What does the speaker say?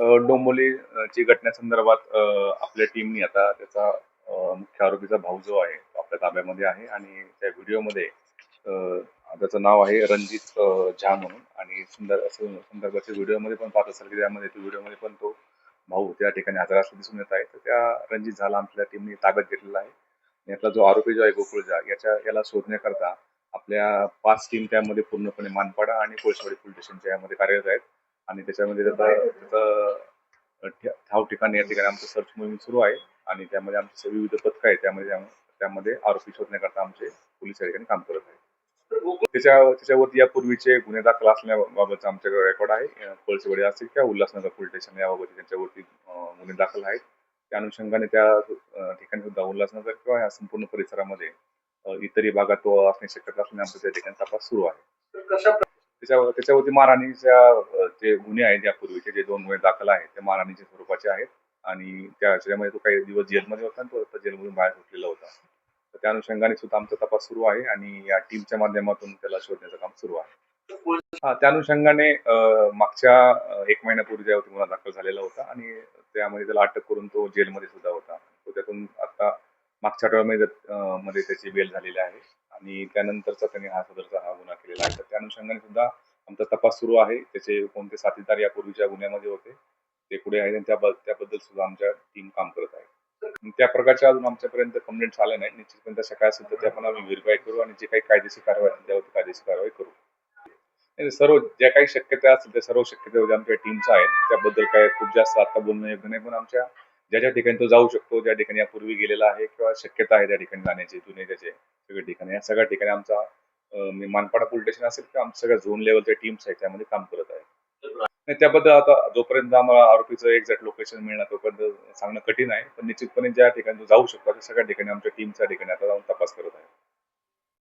डोंबोलीची डोंबिवलीची घटनेसंदर्भात आपल्या टीमनी आता त्याचा मुख्य आरोपीचा भाऊ जो आहे तो आपल्या ताब्यामध्ये आहे आणि त्या व्हिडिओमध्ये त्याचं नाव आहे रणजित झा म्हणून आणि सुंदर असं संदर्भाच्या व्हिडिओमध्ये पण पाहत असेल की त्यामध्ये व्हिडिओमध्ये पण तो भाऊ त्या ठिकाणी हजर असं दिसून येत आहे. तर त्या रणजित झाला आमच्या टीमने ताब्यात घेतलेला आहे. यातला जो आरोपी जो आहे गोकुळ झा याच्या याला शोधण्याकरता आपल्या पाच टीम त्यामध्ये पूर्णपणे मानपाडा आणि कोळसवाडी पोलीस स्टेशनच्या यामध्ये कार्यरत आहेत. आणि त्याच्यामध्ये त्याचा त्याचा ठाव ठिकाणी या ठिकाणी आमचं सर्च मोहीम सुरू आहे. आणि त्यामध्ये आमचे विविध पथकं आहेत त्यामध्ये त्यामध्ये आरोपी शोधण्याकरता आमचे पोलीस या ठिकाणी काम करत आहेत. त्याच्या त्याच्यावरती यापूर्वीचे गुन्हे दाखल असण्याबाबतचा आमच्याकडे रेकॉर्ड आहे. अं, पळसवडी असेल किंवा उल्हासनगर पोलीस स्टेशन याबाबत त्यांच्यावरती गुन्हे दाखल आहेत. त्या अनुषंगाने त्या ठिकाणी सुद्धा उल्हासनगर किंवा या संपूर्ण परिसरामध्ये इतरही भागात तो असण्याची शक्यता असल्याने आमचा त्या ठिकाणी तपास सुरू आहे. त्याच्यावर त्याच्यावरती मारहाणीच्या जे गुन्हे आहेत यापूर्वीचे जे दोन गुन्हे दाखल आहेत ते मारहाणीच्या स्वरूपाचे आहेत. आणि त्या त्याच्यामध्ये तो काही दिवस जेलमध्ये होता आणि तो आता जेलमधून बाहेर सुटलेला होता. तर त्या अनुषंगाने सुद्धा आमचा तपास सुरू आहे आणि या टीमच्या माध्यमातून त्याला शोधण्याचं काम सुरू आहे. हा त्या अनुषंगाने मागच्या एक महिन्यापूर्वी ज्यावरती गुन्हा दाखल झालेला होता आणि त्यामध्ये त्याला अटक करून तो जेलमध्ये सुद्धा होता. तो त्यातून आता मागच्या आठवड्यामध्ये मध्ये त्याची बेल झालेली आहे. आणि त्यानंतरचा त्यांनी हा सदरचा हा गुन्हा केलेला आहे. तर त्या अनुषंगाने सुद्धा आमचा तपास सुरू आहे. त्याचे कोणते साथीदार यापूर्वीच्या गुन्ह्यामध्ये होते ते पुढे आहेत आणि त्या त्याबद्दल सुद्धा आमच्या टीम काम करत आहे. त्या प्रकारच्या अजून आमच्यापर्यंत कंप्लेंट आल्या नाही निश्चितपर्यंत सकाळ काय असेल तर त्या पण आम्ही व्हेरीफाय करू आणि जे काही कायदेशीर कारवाई असेल त्यावरती कायदेशीर कारवाई करू. सर्व ज्या काही शक्यता असतील त्या सर्व शक्यता आमच्या टीमच्या आहेत त्याबद्दल काय खूप जास्त आता बोलणं योग्य नाही. पण आमच्या ज्या ज्या ठिकाणी तो जाऊ शकतो ज्या ठिकाणी यापूर्वी गेलेला आहे किंवा शक्यता आहे त्या ठिकाणी जाण्याची जुने त्याचे सगळे ठिकाणी या सगळ्या ठिकाणी आमचा मानपाडा पोलीस स्टेशन असेल किंवा आमच्या सगळ्या झोन लेवलच्या टीम्स आहेत त्यामध्ये काम करत आहे त्याबद्दल आता जोपर्यंत आम्हाला आरोपीचं एक्झॅक्ट लोकेशन मिळणार तोपर्यंत सांगणं कठीण आहे. पण निश्चितपणे ज्या ठिकाणी तो जाऊ शकतो त्या सगळ्या ठिकाणी आमच्या टीमच्या ठिकाणी आता जाऊन तपास करत आहे